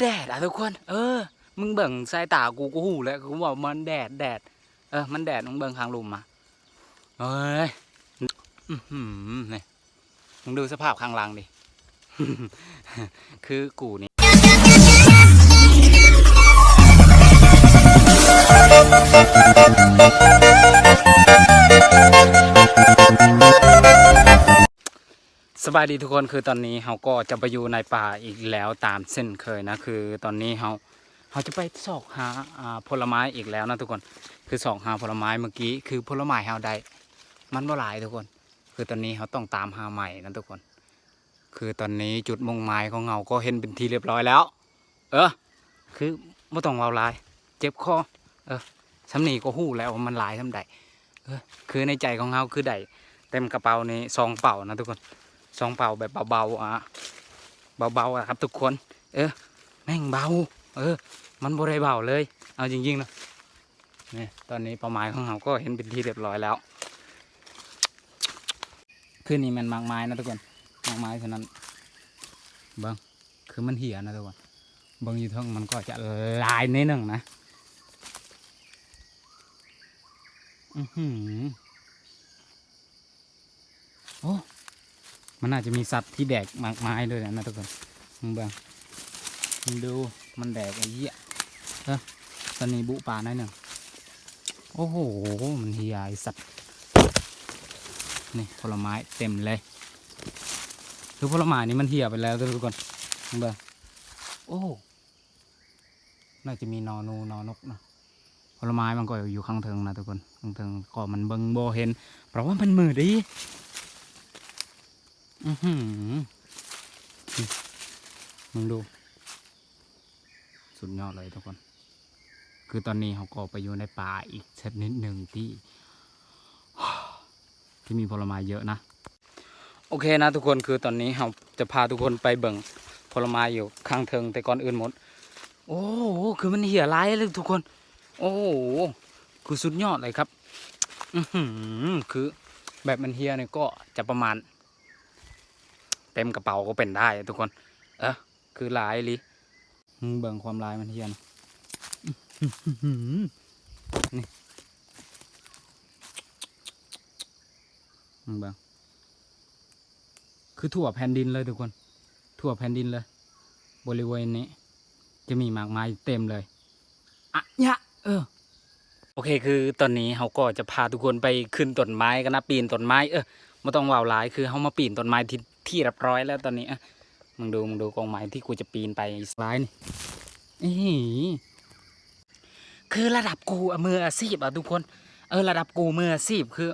แดดอะทุกคน เออ มึงเบิ่งสายตากูกูหูแล้วกูบอกมันแดดแดด เออ มันแดดมึงเบิ่งข้างลุมมาเอ้ยอื้อหือนี่มึงดูสภาพข้างล่างดิ คือกูนี่ สบายดีทุกคนคือตอนนี้เราก็จะไปอยู่ในป่าอีกแล้วตามเส้นเคยนะคือตอนนี้เราเราจะไปสอกหาผลไม้อีกแล้วนะทุกคนคือสอกหาผลไม้เมื่อกี้คือผลไม้เราได้มันบ่หลายทุกคน คือตอนนี้เราต้องตามหาใหม่นะทุกคน คือตอนนี้จุดมุ่งหมายของเราก็เห็นเป็นทีเรียบร้อยแล้ว เออคือไม่ต้องเอาลาย เจ็บคอเออสำนีก็หู้แล้วมันหลายสำใดเออคือในใจของเราคือได้เต็มกระเป๋านี่ซองเป่านะทุกคน ซองเป่าแบบเบาๆอะเบาๆอะครับทุกคน เออแม่งเบา เออ มันบ่ได้เบาเลย เอาจริงๆนะนี่ตอนนี้เป้าหมายของเราก็เห็นเป็นที่เรียบร้อยแล้วคือนี่มันมากไม้นะทุกคนมากไม้เท่านั้นบิ้งคือมันเหี่ยนะทุกคนบิ้งอยู่ทั้งมันก็จะลายนิดหนึ่งนะอือหือโอ้ มันอาจจะมีสัตว์ที่แดกหมากไม้ด้วยนะทุกคนมึงเบิ่งมึงดูมันแดกไอ้เหี้ยเออตอนนี้บุป่าหน่อยหนึ่งโอ้โห มันเฮียไอสัตว์ นี่ผลไม้เต็มเลยคือผลไม้นี่มันเหี่ยไปแล้วทุกคนมึงเบิ่งโอ้น่าจะมีนอนูนอนกนะผลไม้มันก็อยู่ข้างเทิงนะทุกคนข้างเทิงก็มันเบิงโบเห็น เพราะว่ามันมืดดิ อือหือมึงดู สุดยอดเลยทุกคน คือตอนนี้เขาก็ไปอยู่ในป่าอีกชนิดหนึ่งที่ ที่มีผลไม้เยอะนะ โอเคนะทุกคนคือตอนนี้เราจะพาทุกคนไปเบิ่งผลไม้อยู่ข้างเทิงแต่ก่อนอื่นหมด โอ้โหคือมันเหี่ยร้ายเลยทุกคน โอ้โหคือสุดยอดเลยครับ อือหือคือแบบมันเหี่ยเนี่ยก็จะประมาณ เต็มกระเป๋าก็เป็นได้ทุกคน เออคือลายลิเบิ่งความลายมันเฮียนนี่เบิ่งคือทั่วแผ่นดินเลยทุกคนทั่วแผ่นดินเลย บริเวณนี้ จะมีหมากไม้เต็มเลยอะยะเออ โอเค คือตอนนี้เขาก็จะพาทุกคนไปขึ้นต้นไม้กันนะปีนต้นไม้เออไม่ต้องว่าวหลายคือเขามาปีนต้นไม้ที่ ที่เรียบร้อยแล้วตอนนี้อะมึงดูมึงดูกองไม้ที่กูจะปีนไปซ้ายนี่คือระดับกูอะมืออาชีพอะทุกคน เออระดับกูมืออาชีพคือ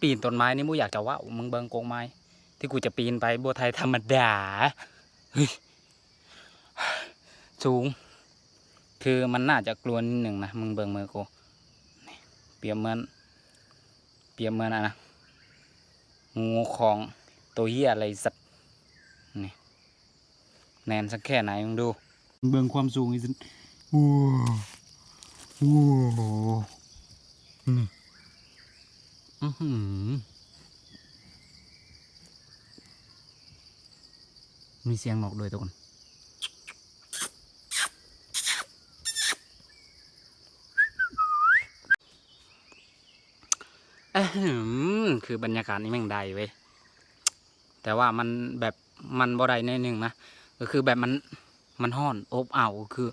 ปีนต้นไม้นี่มูอยากจะว่ามึงเบิงกองไม้ ที่กูจะปีนไปบัวไทยธรรมดาสูง คือมันน่าจะกลัวนิดหนึ่งนะมึงเบิงมือกูเปียบเหมือนเปียบเหมือนอะนะงูของ ตัวเหี้ยอะไรสัตว์นี่แนนสักแค่ไหนมึงดู เบิ่งความสูงอีสันโอ้โหนี่อือหือมีเสียงนกด้วยทุกคนอื้อหือคือบรรยากาศนี้แม่งได้เว้ย แต่ว่ามันแบบมันบ่ได้ในหนึ่งนะก็คือแบบมันมันห้อนอบอ้าวคือ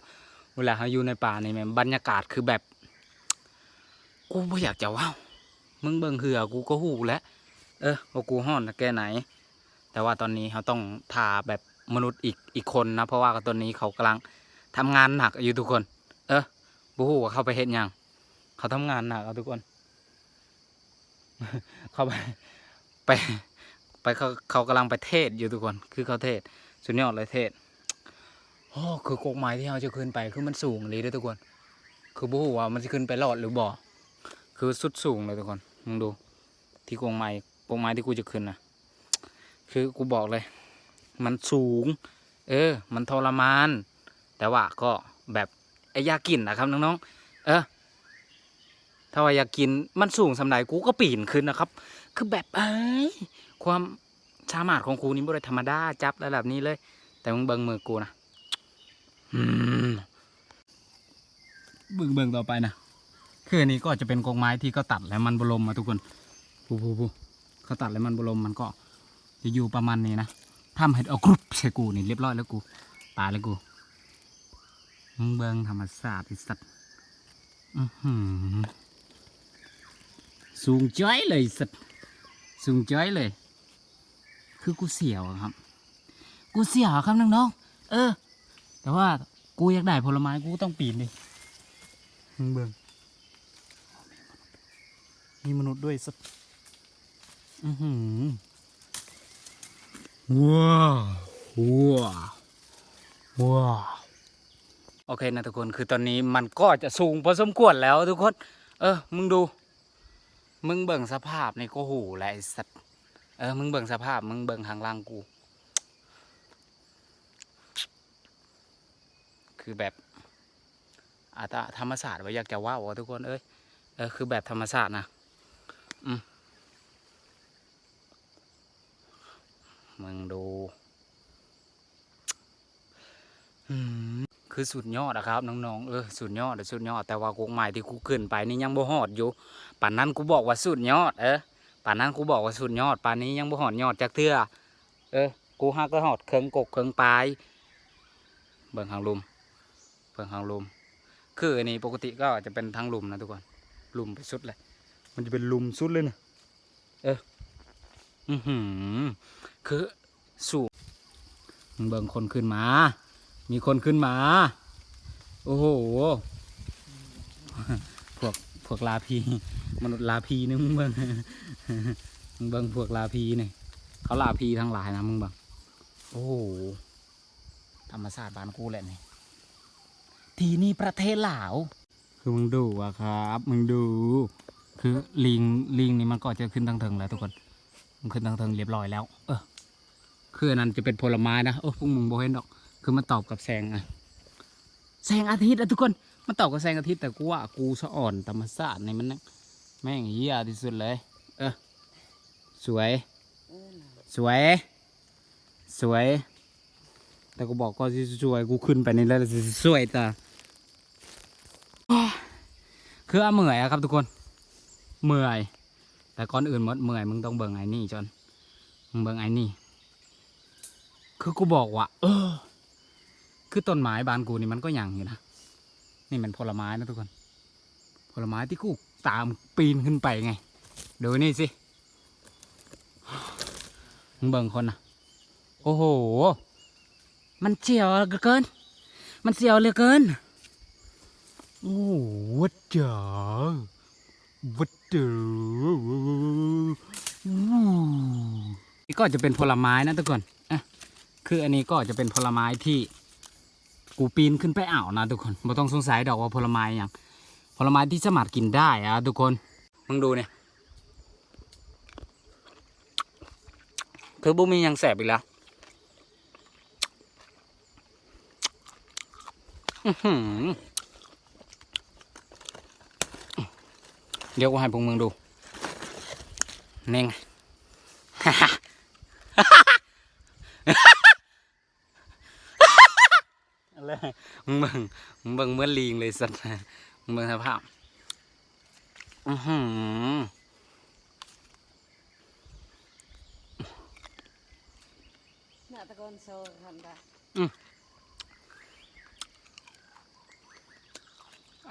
เวลาเขาอยู่ในป่านี่แม่งบรรยากาศคือแบบ กูไม่อยากจะว้าวมึงเบิ่งเหือกูก็หูแล้วเออว่ากูห้อนแค่ไหน แต่ว่าตอนนี้เขาต้องทาแบบมนุษย์อีกอีกคนนะ เพราะว่าตอนนี้เขากำลังทำงานหนักอยู่ทุกคน เออบูฮูว่าเขาไปเห็นยังเขาทำงานหนักเอาทุกคน เขาไปไป ไปเขาเขากำลังไปเทศอยู่ทุกคน คือเขาเทศสุดยอดเลยเทศโอ้คือโกกไม้ที่เราจะขึ้นไปคือมันสูงเลยด้อทุกคน คือบู๊ว่ามันจะขึ้นไปรอดหรือบ่คือสุดสูงเลยทุกคนมึงดู ที่โกกไม้โกกไม้ที่กูจะขึ้นนะคือกูบอกเลย มันสูง เออ มันทรมาน แต่ว่าก็แบบไอ้ยากินนะครับน้องๆเออถ้าว่าอยากกินมันสูงสำหรับกูก็ปีนขึ้นนะครับ คือแบบเอ้ ความชามาดของกูนี่บ่ได้ธรรมดาจับระดับนี้เลย แต่มึงเบิ่งมือกูนะเบิ่งเบิ่งต่อไปนะคืออันนี้ก็จะเป็นกรงไม้ที่เขาตัดแล้วมันบลมมาทุกคนปูปูปูเขาตัดแล้วมันบลมมันก็จะอยู่ประมาณนี้นะทำให้เอากรุบใส่กูนี่เรียบร้อยแล้วกูตายแล้วกูมึงเบิ่งธรรมศาสตร์สัตว์สูงจ้อยเลยสัตว์สูงจ้อยเลย คือกูเสียวอะครับ กูเสียวครับน้องๆเออ แต่ว่ากูอยากได้ผลไม้กูต้องปีนดิมึงเบิ่งมีมนุษย์ด้วยสัตว์อือหือว้าวว้าวว้าวโอเคนะทุกคนคือตอนนี้มันก็จะสูงพอสมควรแล้วทุกคน เออ มึงดู มึงเบิ่งสภาพในก็หูแหละไอ้สัตว์ เออ มึงเบิ่งสภาพ มึงเบิ่งข้างล่างกู คือแบบอาตาธรรมศาสตร์ว่าอยากจะว่าวทุกคน เอ้ย เออ คือแบบธรรมศาสตร์นะ อืม มึงดูคือสุดยอดอะครับน้องๆ เออสุดยอดสุดยอดแต่ว่ากงใหม่ที่กูขึ้นไปนี่ยังบ่ฮอดอยู่ป่านนั้นกูบอกว่าสุดยอดเออ ป่านนั้นกูบอกว่าสุดยอดป่านนี้ยังบ่หอดยอดจากเทื่อเออ กูฮักก็หอดเคิงกกเคิงปลายเบิ่งหางลุมเบิ่งหางลุม คืออันนี้ปกติก็จะเป็นทางลุมนะทุกคนลุมไปสุดเลย มันจะเป็นลุมสุดเลยนะเอออือหือคือสูงมึงเบิ่งคนขึ้นมา มีคนขึ้นมา โอ้โห พวกพวกลาพีมนุษย์ลาพีนี่มึงเบิ่งมึงเบิ่งพวกลาพีนี่เขาลาพีทั้งหลายนะมึงบังโอ้โหธรรมศาสตร์บ้านกูแหละนี่ที่นี่ประเทศลาว คือมึงดูอะครับ มึงดู คือลิงลิงนี่มันก็จะขึ้นทางเทิงแล้วทุกคนมันขึ้นทางเทิงเรียบร้อยแล้ว เออคืออันนั้นจะเป็นผลไม้นะโอ้พวกมึงโบเห็นดอก คือมันตอบกับแสงอะแสงอาทิตย์อะทุกคน มันตอบกับแสงอาทิตย์แต่กูว่ากูสะอ่อนธรรมศาสตร์นี่มันนะแม่งเหี้ยที่สุดเลย เออสวย สวย สวย แต่กูบอกก็สวยกูขึ้นไปนี่แล้วสวยแต่คือเอาเมื่อยครับทุกคน เมื่อย แต่ก่อนอื่นหมดเมื่อยมึงต้องเบิ่งไอ้นี่จนมึงเบิ่งไอ้นี่คือกูบอกว่าเออ คือต้นไม้บ้านกูนี่มันก็ยังอยู่นะ นี่มันผลไม้นะทุกคน ผลไม้ที่กูตามปีนขึ้นไปไง ดูนี่สิมึงเบิ่งคนนะโอ้โห มันเจียวเหลือเกิน มันเสียวเหลือเกิน โอ้วัดจ๋าวัดเจ๋อนี่ก็จะเป็นผลไม้นะทุกคนอะคืออันนี้ก็จะเป็นผลไม้ที่ กูปีนขึ้นไปอ่าวนะทุกคนไม่ต้องสงสัยดอกว่าผลไม้อย่างผลไม้ที่สามารถกินได้อะทุกคนมึงดูเนี่ยคือบุมียังแสบอีกแล้วเดี๋ยวกูให้พวกมึงดูนี่ไง อะไรมึงเบิ่งมึงเบิ่งเหมื่อนลิงเลยสัตว์มึงเบิ่งสภาพอือหือ Nạ ta con sơ hẳn đã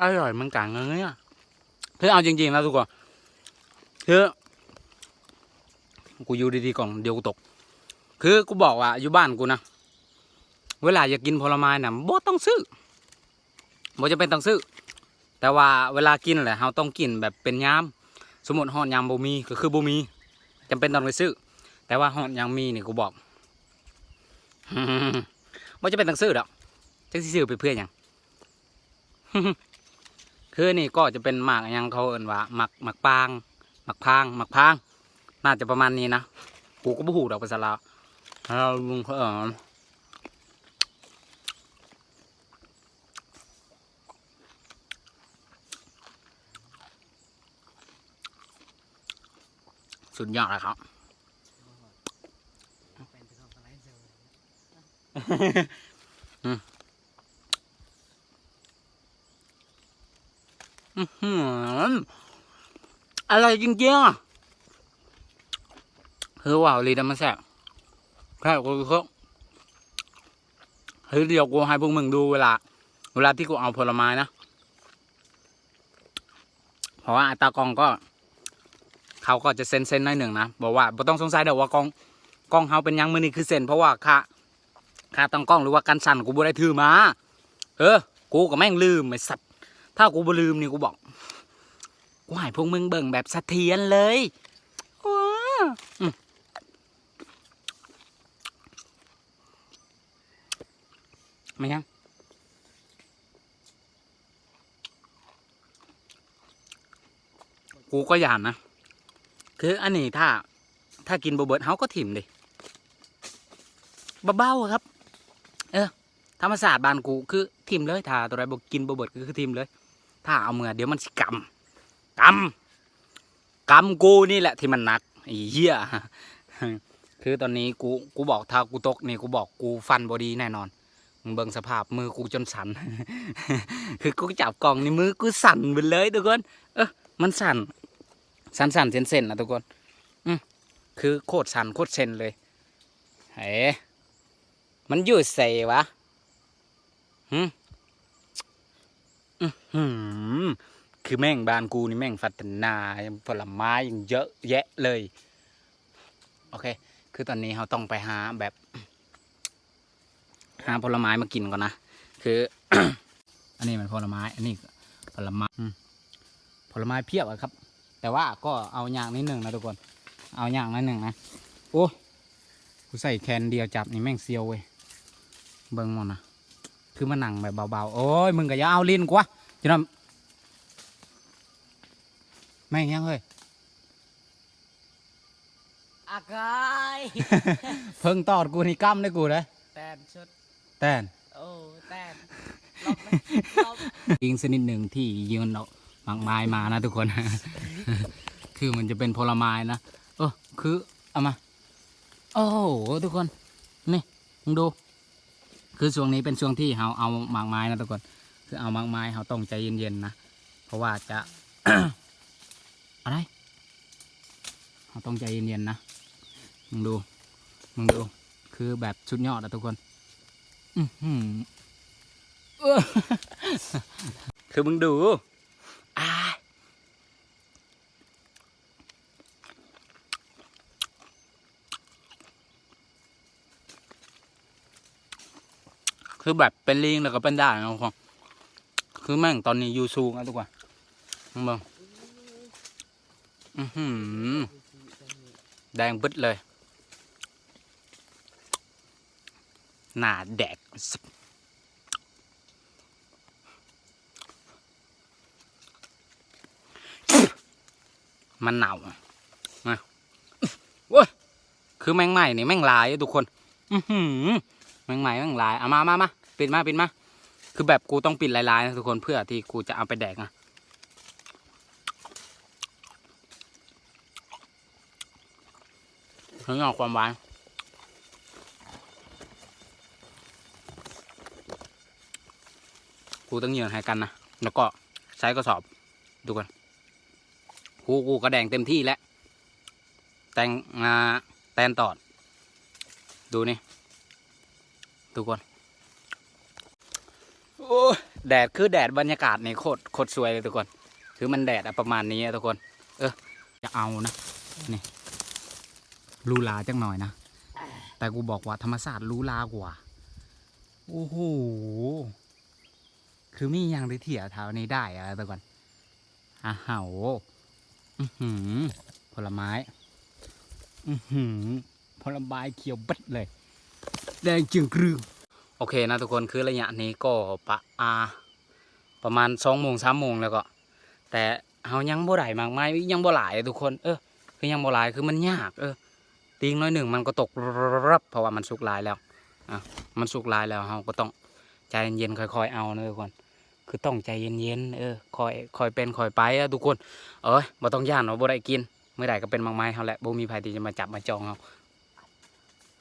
อร่อยมันกลางเลยอะคือเอาจริงๆแล้วทุกคนคือกูอยู่ดีๆก่อนเดี๋ยวกูตก คือกูบอกว่าอยู่บ้านกูนะ เวลาอยากกินผลไม้น่ะบ่ต้องซื้อบ่จะเป็นต้องซื้อ แต่ว่าเวลากินแหละเราต้องกินแบบเป็นยามสมมติฮอดยามบ่มีก็คือบ่มีจำเป็นต้องไปซื้อ แต่ว่าฮอดยามมีนี่กูบอกบ่จะเป็นต้องซื้อดอกจักสิซื้อไปเพื่อหยังคือนี่ก็จะเป็นหมากยังเขาเอ่นว่าหมักหมักปางหมักพางหมักพาง น่าจะประมาณนี้นะกูก็บ่ฮู้ดอกภาษาลาวเราลุงเขาเอ่น สุดยอดเลยครับอืมอื้อหืออะไรจริงๆอะคือว่าลีดมันแซ่บแค่กูเขาเฮ้ยเดี๋ยวกูให้พวกมึงดูเวลา เวลาที่กูเอาผลไม้นะ เพราะว่าตากล้องก็ เขาก็จะเซ็นเซ็นหน่อยหนึ่งนะบอกว่าไม่ต้องสงสัยเดี๋ยวว่ากล้องกล้องเขาเป็นยังมือนี่คือเซ็นเพราะว่าค่าค่าตั้งกล้องหรือว่าการสั่นกูบ่ได้ถือมาเออ กูก็แม่งลืมไอ้สัตว์ถ้ากูบ่ลืมนี่กูบอกกูให้พวกมึงเบิ่งแบบสะเทียนเลยว้าอืมไม่ยังกูก็ยานนะ คืออันนี้ถ้า ถ้ากินบเบิดเฮาก็ถิ่มดิเบาๆครับ เออธรรมศาสตร์บานกูคือถิ่มเลยถ้าตัวใดบอกกินบเบิดก็คือถิ่มเลย ถ้าเอาเมื่อเดี๋ยวมันสิกำกำกำกูนี่แหละที่มันหนักไอ้เหี้ยคือตอนนี้กูกูบอกถ้ากูตกนี่กูบอกกูฟันบอดีแน่นอนมึงเบิ่งสภาพมือกูจนสั่น คือกูจับกล่องนี่มือกูสั่นไปเลยทุกคน เออมันสั่น สั่นสั่นเส้นเส้นๆนะทุกคน อืมคือโคตรสั่นโคตรเซนเลยเฮ้มันอยู่ใส่วะหืมอือคือแม่งบานกูนี่แม่งฟัฒนาผลไม้ยังเยอะแยะเลย โอเค คือตอนนี้เราต้องไปหาแบบ หาผลไม้มากินก่อนนะ คือ อันนี้มันผลไม้ อันนี้ผลไม้ผลไม้เพียบอะครับ แต่ว่าก็เอาอย่างนิดหนึ่งนะทุกคน เอาอย่างนิดหนึ่งนะ โอ้กูใส่แคนเดียวจับนี่แม่งเซียวเว้ย เบิ่งมันนะคือมันหนังแบบเบาๆ โอ้ยมึงก็อย่าเอาลิ้นกว่าจะนั่นแม่งยังเฮ้ยอากายเพิ่งตอดกูนี่กั้มได้กูเลยแตนชุดแต่โอ้แตนลบไหมลบ ยิงสนิดหนึ่งที่ยืนเอาห มากไม้มานะทุกคน คือมันจะเป็นผลไม้นะเออคือ เอามา โอ้โหทุกคน นี่มึงดู คือช่วงนี้เป็นช่วงที่เราเอาหมากไม้นะทุกคน คือเอาหมากไม้เราต้องใจเย็นๆนะ เพราะว่าจะอะไรเราต้องใจเย็นๆนะ มึงดู มึงดู คือแบบชุดยอดนะทุกคน อือหือคือมึงดู อ่าคือแบบเป็นลิงแล้วก็เป็นได้นะทุกคนคือแม่งตอนนี้ยูซูงนะทุกคนมึงเบิ่งอือหือแดงบึดเลย หนาแดก มันหนาวอะมาโว้ยคือแมงใหม่นี่แมงลายทุกคน อือหือแมงใหม่แมงลายเอามามามาปิดมาปิดมาคือแบบกูต้องปิดลายๆนะทุกคนเพื่อที่กูจะเอาไปแดกนะถึงออกความหวานกูต้องเหยื่อให้กันนะแล้วก็ใช้กระสอบดูกัน กูกูกระแดงเต็มที่แล้วแตงงาแตนตอด ดูนี่ดูก่อนโอ้แดดคือแดดบรรยากาศนี่โคตรโคตรสวยเลยทุกคน คือมันแดดอะประมาณนี้อะทุกคน เออจะเอานะนี่ลูลาจังหน่อยนะ แต่กูบอกว่าธรรมศาสตร์ลูลากว่า โอ้โห คือมีอย่างที่เถี่ยเท้านี้ได้อะแต่ก่อนอาเหา อือหือผลไม้ อือหือผลไม้เขียวบัดเลย แดงจึงกรึงโอเคนะทุกคนคือระยะนี้ก็ปะอาประมาณสองโมงสามโมงแล้วก็ แต่เฮายังบ่ได้มากมายยังบ่หลายทุกคน เออคือยังบ่หลายคือมันยาก เออตีงน้อยหนึ่งมันก็ตกรับเพราะว่ามันสุกลายแล้วอะมันสุกลายแล้วเฮาก็ต้องใจเย็นๆค่อย ๆ เอานะทุกคน คือต้องใจเย็นๆเออคอยคอยเป็นคอยไปอะทุกคน เอ้ยบ่ต้องย่านว่าบ่ได้กินเมื่อใดก็เป็นบางไม้เฮาแหละบ่มีไผที่จะมาจับมาจองเฮา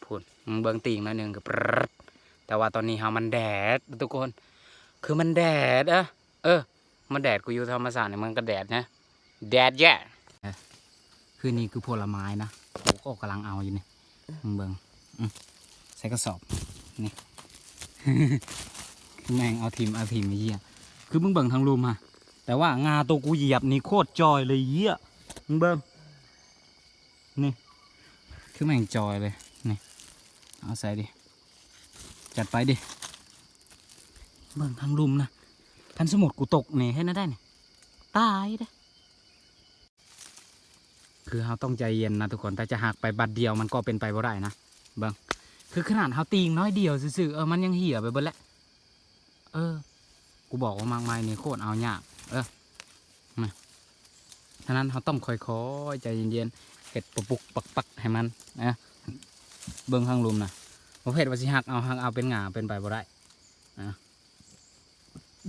พูดมึงเบิ่งติ่งหน้อยหนึงก็ปรึ๊ดแต่ว่าตอนนี้เฮามันแดดทุกคน คือมันแดดอะเออ มันแดดกูอยู่ธรรมศาสตร์เนี่ยมันก็แดดนะแดดแย่คือนี่คือผลไม้นะกูก็กำลังเอาอยู่นี่มึงเบิงอืมใส่กระสอบนี่แม่งเอาทีมเอาทีมไอ้เหี้ย คือมึงเบิ่งทางรูมฮะแต่ว่างาตัวกูเหยียบนี่โคตรจอยเลยเหี้ยมึงเบิ่งนี่ คือแม่งจอยเลยนี่เอาใส่ดิ จัดไปดิ เบิ่งทางลุมนะทันสมุดกูตกนี่ให้น่าได้นี่ตายเด้คือเราต้องใจเย็นนะทุกคนแต่จะหักไปบัดเดียวมันก็เป็นไปบ่ได้นะเบิ่งคือขนาดเขาตีงน้อยเดียวซื่อๆเออมันยังเหี่ยไปเบิดแล้วเออ กูบอกว่ามากมายนี่โคตรเอายากเออมาฉะนั้นเขาต้องค่อยๆใจเย็นๆเห็ดปะปุกปักปักๆให้มันนะเบิ่งข้างลุมนะประเภทว่าสิหักเอาหักเอาเป็นหงาเป็นไปบ่ได้นะ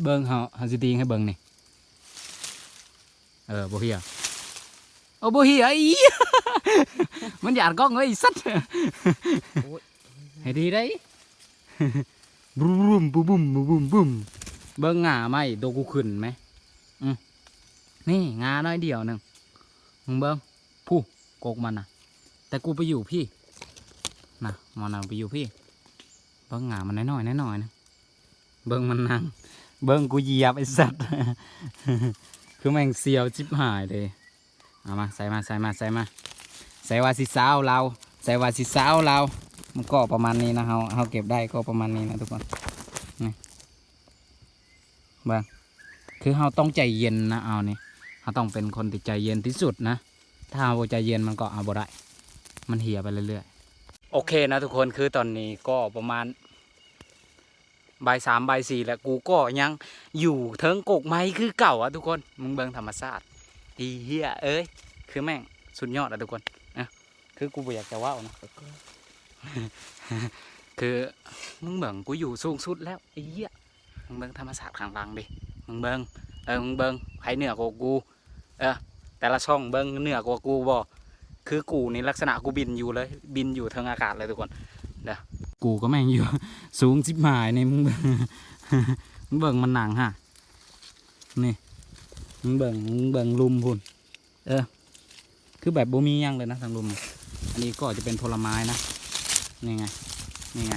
เบิ่งเฮาเฮาสิตีให้เบิ่งนี่เออบ่เฮียโอ้บ่เฮียอีมันหยาดกล้องเอ้ยสัตว์โอ้ยให้ดีได้บุ้มบุ้มบุ้มบุ้มบุ้มบุ้ม เบิ่งหงาไหมโดกูขึ้นไหมอืมนี่งาน้อยเดียวหนึ่งมึงเบิ่งผู้โกกมันนะแต่กูไปอยู่พี่นะมันนะไปอยู่พี่ เบิ่งหงามันน้อยๆน้อยๆนะเบิ่งมันนั่งเบิ่งกูเหยียบไอ้สัตว์คือแม่งเสียวจิบหายเลยเอามาใส่มาใส่มาใส่มาใส่วาสิสาวเราใส่วาสิสาวเรามันก็ประมาณนี้นะเฮาเฮาเก็บได้ก็ประมาณนี้นะทุกคน บ้างคือเฮาต้องใจเย็นนะเอานี่เฮาต้องเป็นคนที่ใจเย็นที่สุดนะ ถ้าเฮาใจเย็นมันก็เอาบ่ได้มันเหี่ยไปเรื่อยๆ โอเคนะทุกคนคือตอนนี้ก็ประมาณบ่ายสามบ่ายสี่แล้วกูก็ยังอยู่เทิงกกไม้คือเก่าอะทุกคนมึงเบิ่งธรรมชาติอีเหี้ยเอ้ยคือแม่งสุดยอดอะทุกคนนะคือกูอยากจะว่านะคือมึงเบิ่งกูอยู่สูงสุดแล้วไอ้เหี้ย มึงเบิ่งธรรมศาสตร์ข้างหลังดิมึงเบิ่งเออมึงเบิ่งไผเหนือกว่ากูเออแต่ละช่องเบิ่งเหนือกว่ากูบ่คือกูนี่ลักษณะกูบินอยู่เลยบินอยู่ทิงอากาศเลยทุกคนเด้อกูก็แม่งอยู่ สูงสิบหมายนี่มึงเบิ่งมึงเบิ่งมันหนังฮะนี่มึงเบิ่งมึงเบิ่งลุมพุ่นเออ คือแบบบ่มีหยังเลยนะทางลุมอันนี้ก็จะเป็นผลไม้นะนี่ไงนี่ไง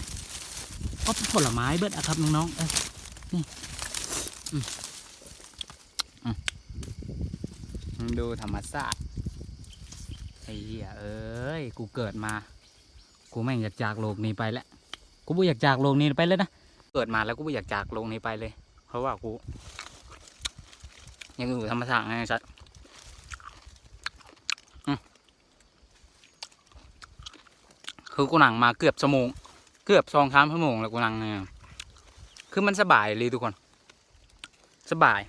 ก็ผลไม้เบิดอะครับน้องๆเออ ดูธรรมชาติไอ้เหี้ยเอ้ย กูเกิดมา กูแม่งอยากจากโลกนี้ไปแล้ว กูไม่อยากจากโลกนี้ไปเลยนะ เกิดมาแล้วกูไม่อยากจากโลกนี้ไปเลย เพราะว่ากู ยังอยู่ธรรมชาติไงชัดคือกูหนังมาเกือบชั่วโมง เกือบสองสามชั่วโมงแล้วกูนั่งเนี่ย คือมันสบายเลยทุกคน สบาย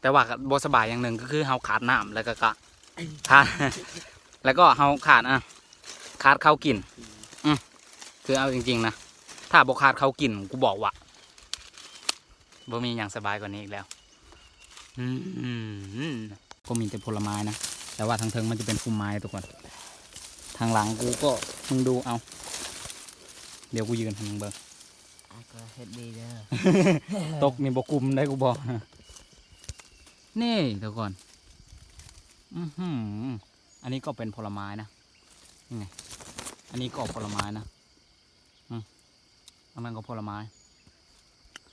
แต่ว่าบสบายอย่างหนึ่งก็คือเฮาขาดน้ำแล้วก็กะขาดแล้วก็เฮาขาดอะขาดข้าวกิน อืมคือเอาจริงๆนะถ้าบกขาดข้าวกินกูบอกว่าบ่มีอย่างสบายกว่านี้อีกแล้วอืมก็มีแต่ผลไม้นะ แต่ว่าทางเทิงมันจะเป็นพุ่มไม้ทุกคน ทางหลังกูก็มึงดูเอา เดี๋ยวกูยืนให้มึงเบิ่งอาก็ เฮ็ดดีเด้อตกนี่บกุมได้กูบอกนี่เดี๋ยวก่อน อือหืออันนี้ก็เป็นผลไม้นะนี่ไงอันนี้ก็ผลไม้นะอืมอันนั้นก็ผลไม้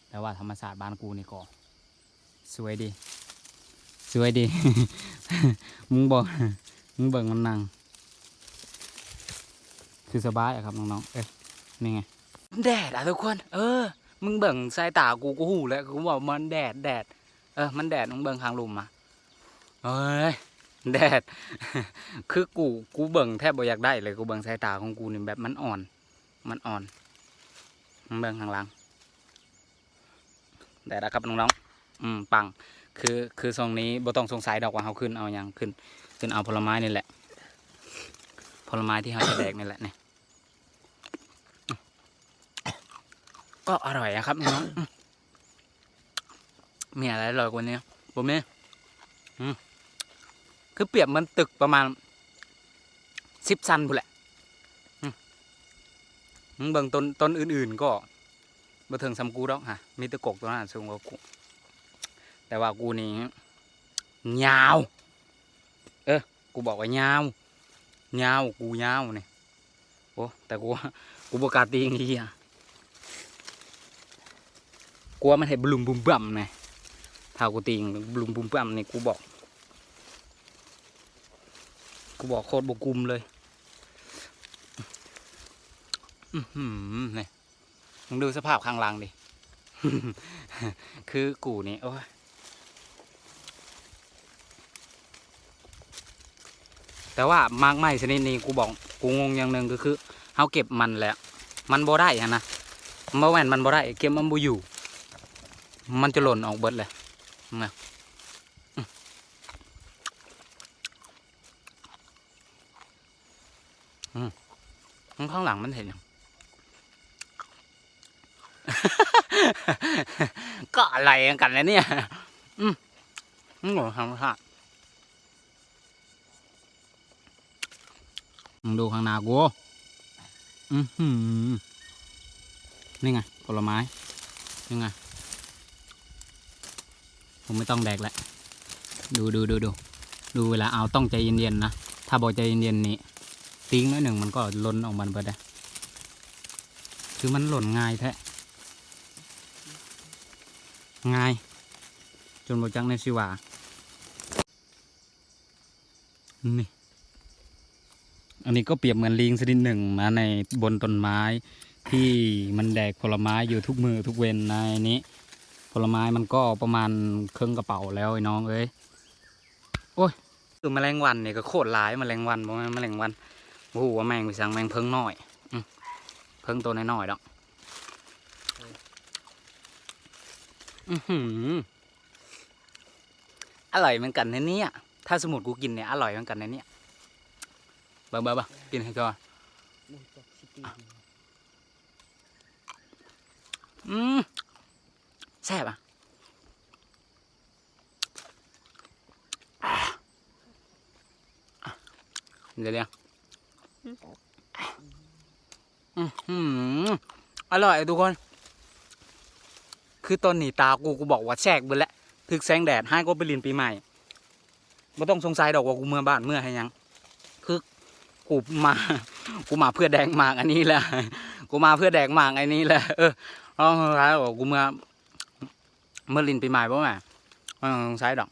แต่ว่าธรรมศาสตร์บ้านกูนี่ก็สวยดี สวยดี มึงบอกมึงเบิ่งมันนั่งคือสบายอะครับน้องๆ เอ้ยนี่ไง แดดอะทุกคน เออ มึงเบิ่งสายตากูกูหูแล้วกูบอกมันแดดแดด เออ มันแดดมึงเบิ่งข้างลุมมาเอ้ยแดด คือกูกูเบิ่งแทบบ่อยากได้เลยกูเบิ่งสายตาของกูนี่แบบมันอ่อน มันอ่อนมึงเบิ่งข้างหลังแดดนะครับน้องๆอืมปัง คือคือทรงนี้บ่ต้องสงสัยดอกว่าเขาขึ้นเอาอย่างขึ้น ขึ้นเอาผลไม้นี่แหละผลไม้ที่เขาจะแดกนี่แหละเนี่ย ก็อร่อยอะครับน้องอืมมีอะไรอร่อยกว่านี้ผมเนี่ยอืมคือเปรียบเหมันตึกประมาณสิบซันพูนแหละอืมอืมเบิ่งต้นต้นอื่น ๆ ก็บ่ถึงซ้ำกูดอกฮะมีแตะกกตัวนั้นสูงกว่ากู แต่ว่ากูนี่ยาว เออ กูบอกว่ายาวยาวกูยาวนี่โอ้แต่กูว่ากูบกล้าตีอย่างนี้อะ กลัวมันเห็นบลุมบุมบั่มไงถ้ากูตีงบลุมบุมบั่มนี่กูบอก กูบอกโคตรบกุมเลย อือหือนี่มึงดูสภาพข้างล่างดิ คือกูนี่โอ้ยแต่ว่ามากไม้ชนิดนี้กูบอกกูงงอย่างหนึ่งก็คือเฮาเก็บมันแหล้วมันบ่ได้อะนะเมื่อแวนมันบ่ได้ เก็บมันบ่อยู่ มันจะหล่นออกเบิดเลยนะอืมอืมอืมข้างหลังมันเห็นยังก็อะไรกันนะเนี่ย อืมอืมธรรมชาติมึงดูข้างหน้ากูอือหือนี่ไงผลไม้ นี่ไง ผมไม่ต้องแดกแล้วดูดูดูดูดูเวลาเอาต้องใจเย็นๆนะ ถ้าบอกใจเย็นๆนี่ติ้งน้อยหนึ่งมันก็ล่นออกมาไปได้คือมันหล่นง่ายแท้ง่าย จนบจังในสิว่านี่อันนี้ก็เปรียบเหมือนลิงชนิดหนึ่งนะในบนต้นไม้ที่มันแดกผลไม้อยู่ทุกมือทุกเว้นในนี้ ผลไม้มันก็ประมาณครึ่งกระเป๋าแล้วไอ้น้องเอ้ยโอ้ยคือแมลงวันเนี่ยก็โคตรร้ายแมลงวันบ่แม่นแมลงวันโอ้โหว่าแมงไปสั่งแมงเพิงน้อยอืมเพิงตัวน้อยๆดอกอือหืออร่อยเหมือนกันนะเนี่ยถ้าสมมติกูกินเนี่ยอร่อยเหมือนกันนะเนี่ยเบ้าเบ้าเบ้ากินให้ก่อนบุญจากซิตี้อืม แซ่บอะอะอะเดี๋ยวเดี๋ยวอือหืออร่อยทุกคน คือตอนหนีตากูกูบอกว่าแทรกเบิดแล้วถึกแสงแดดให้ก็ไปเรียนปีใหม่ไม่ต้องสงสัยดอกว่ากูเมื่อบ้านเมื่อให้ยัง คือกูมา กูมาเพื่อแดงหมากอันนี้แหละ กูมาเพื่อแดงหมากอันนี้แหละ เออเอาสุดท้ายบอกกูเมื่อ เมื่อลินปีใหม่ป่ะแม่ไม่ต้องสงสัยดอก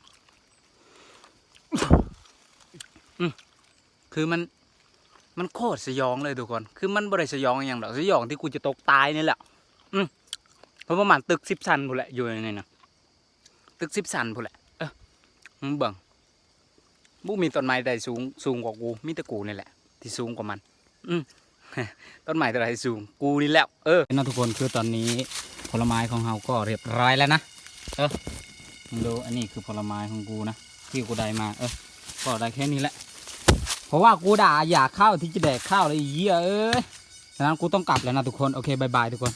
คือมัน มันโคตรสยองเลยทุกคน คือมันบริสยองอย่างดอกสยองที่กูจะตกตายนี่แหละอืมเพราะประมาณตึกสิบชั้นพูแหละอยู่ในนี่นะตึกสิบชั้นพูแหละ เออมึงเบิ่งบุมีต้นไม้ใดสูงสูงกว่ากูมีแต่กูนี่แหละ ที่สูงกว่ามัน อืมต้นไม้ตัวใดสูงกูนี่แหละเออนะทุกคนคือตอนนี้ผลไม้ของเราก็เรียบร้อยแล้วนะ เออมึงดูอันนี้คือผลไม้ของกูนะที่กูได้มาเออก็ได้แค่นี้แหละ เพราะว่ากูด่าอยากข้าวที่จะแดกข้าวเลยเหี้ยเอ้ยฉะนั้นกูต้องกลับแล้วนะทุกคนโอเคบายบายทุกคน